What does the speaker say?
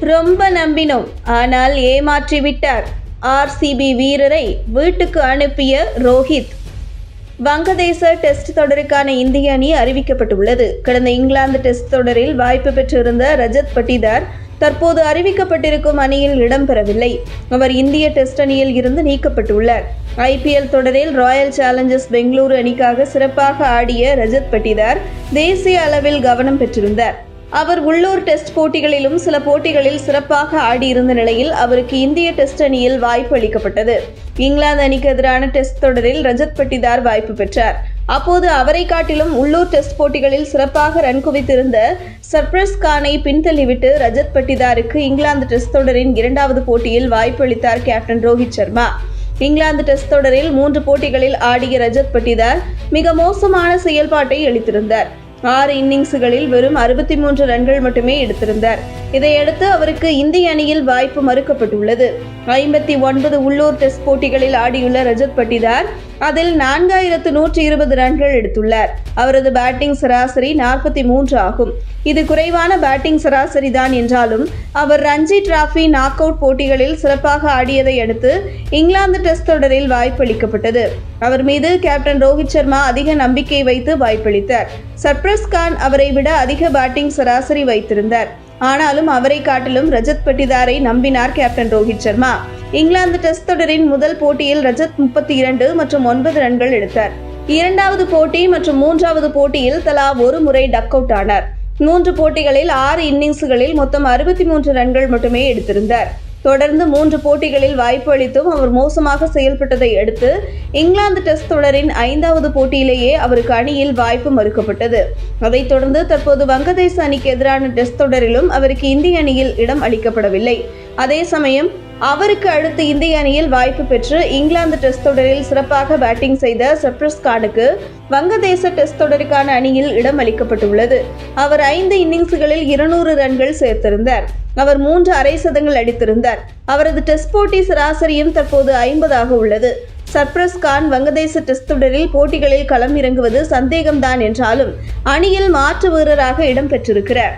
ரொம்ப நம்பினோம். ஆனால் ஏமாற்றிவிட்டார். ஆர்சிபி வீரரை வீட்டுக்கு அனுப்பிய ரோஹித். வங்கதேச டெஸ்ட் தொடருக்கான இந்திய அணி அறிவிக்கப்பட்டுள்ளது. கடந்த இங்கிலாந்து டெஸ்ட் தொடரில் வாய்ப்பு பெற்றிருந்த ரஜத் பட்டிதார் தற்போது அறிவிக்கப்பட்டிருக்கும் அணியில் இடம்பெறவில்லை. அவர் இந்திய டெஸ்ட் அணியில் இருந்து நீக்கப்பட்டுள்ளார். ஐபிஎல் தொடரில் ராயல் சேலஞ்சர்ஸ் பெங்களூரு அணிக்காக சிறப்பாக ஆடிய ரஜத் பட்டிதார் தேசிய அளவில் கவனம் பெற்றிருந்தார். அவர் உள்ளூர் டெஸ்ட் போட்டிகளிலும் சில போட்டிகளில் சிறப்பாக ஆடியிருந்த நிலையில் அவருக்கு இந்திய டெஸ்ட் அணியில் வாய்ப்பு அளிக்கப்பட்டது. இங்கிலாந்து அணிக்கு எதிரான டெஸ்ட் தொடரில் ரஜத் பட்டிதார் வாய்ப்பு பெற்றார். அப்போது அவரை காட்டிலும் உள்ளூர் டெஸ்ட் போட்டிகளில் சிறப்பாக ரன் குவித்திருந்த சர்ப்ரஸ் கானை பின்தள்ளிவிட்டு ரஜத் பட்டிதாருக்கு இங்கிலாந்து டெஸ்ட் தொடரின் இரண்டாவது போட்டியில் வாய்ப்பு அளித்தார் கேப்டன் ரோஹித் சர்மா. இங்கிலாந்து டெஸ்ட் தொடரில் மூன்று போட்டிகளில் ஆடிய ரஜத் பட்டிதார் மிக மோசமான செயல்பாட்டை அளித்திருந்தார். ஆறு இன்னிங்ஸுகளில் வெறும் அறுபத்தி மூன்று ரன்கள் மட்டுமே எடுத்திருந்தார். இதையடுத்து அவருக்கு இந்திய அணியில் வாய்ப்பு மறுக்கப்பட்டுள்ளது. ஐம்பத்தி ஒன்பது உள்ளூர் டெஸ்ட் போட்டிகளில் ஆடியுள்ள ரஜத் பட்டிதார் அதில் நான்காயிரத்து நூற்றி இருபது ரன்கள் எடுத்துள்ளார். அவரது பேட்டிங் சராசரி நாற்பத்தி மூன்று ஆகும். இது குறைவான பேட்டிங் சராசரி தான் என்றாலும் அவர் ரஞ்சி டிராஃபி நாக் அவுட் போட்டிகளில் சிறப்பாக ஆடியதை அடுத்து இங்கிலாந்து டெஸ்ட் தொடரில் வாய்ப்பளிக்கப்பட்டது அவர் மீது கேப்டன் ரோஹித் சர்மா அதிக நம்பிக்கை வைத்து வாய்ப்பளித்தார். சர்ப்ரஸ் கான் அவரை விட அதிக பேட்டிங் சராசரி வைத்திருந்தார். ஆனாலும் அவரை காட்டிலும் ரஜத் பட்டிதாரை நம்பினார் கேப்டன் ரோஹித் சர்மா. இங்கிலாந்து டெஸ்ட் தொடரின் முதல் போட்டியில் ரஜத் முப்பத்தி இரண்டு மற்றும் ஒன்பது ரன்கள் எடுத்தார். இரண்டாவது போட்டி மற்றும் மூன்றாவது போட்டியில் தலா ஒரு முறை டக் அவுட் ஆனார். மூன்று போட்டிகளில் ஆறு இன்னிங்ஸ்களில் மொத்தம் அறுபத்தி மூன்று ரன்கள் மட்டுமே எடுத்திருந்தார். தொடர்ந்து மூன்று போட்டிகளில் வாய்ப்பு அளித்தும் அவர் மோசமாக செயல்பட்டதை அடுத்து இங்கிலாந்து டெஸ்ட் தொடரின் ஐந்தாவது போட்டியிலேயே அவருக்கு அணியில் வாய்ப்பு மறுக்கப்பட்டது. அதைத் தொடர்ந்து தற்போது வங்கதேச அணிக்கு எதிரான டெஸ்ட் தொடரிலும் அவருக்கு இந்திய அணியில் இடம் அளிக்கப்படவில்லை. அதே சமயம் அவருக்கு அடுத்து இந்திய அணியில் வாய்ப்பு பெற்று இங்கிலாந்து டெஸ்ட் தொடரில் சிறப்பாக பேட்டிங் செய்த சப்ரஸ் கானுக்கு வங்கதேச டெஸ்ட் தொடருக்கான அணியில் இடம் அளிக்கப்பட்டுள்ளது. அவர் ஐந்து இன்னிங்ஸ்களில் இருநூறு ரன்கள் சேர்த்திருந்தார். அவர் மூன்று அரை சதங்கள் அடித்திருந்தார். அவரது டெஸ்ட் போட்டி சராசரியும் தற்போது ஐம்பதாக உள்ளது. சர்ப்ரஸ் கான் வங்கதேச டெஸ்ட் தொடரில் போட்டிகளில் களம் இறங்குவது சந்தேகம்தான் என்றாலும் அணியில் மாற்று வீரராக இடம்பெற்றிருக்கிறார்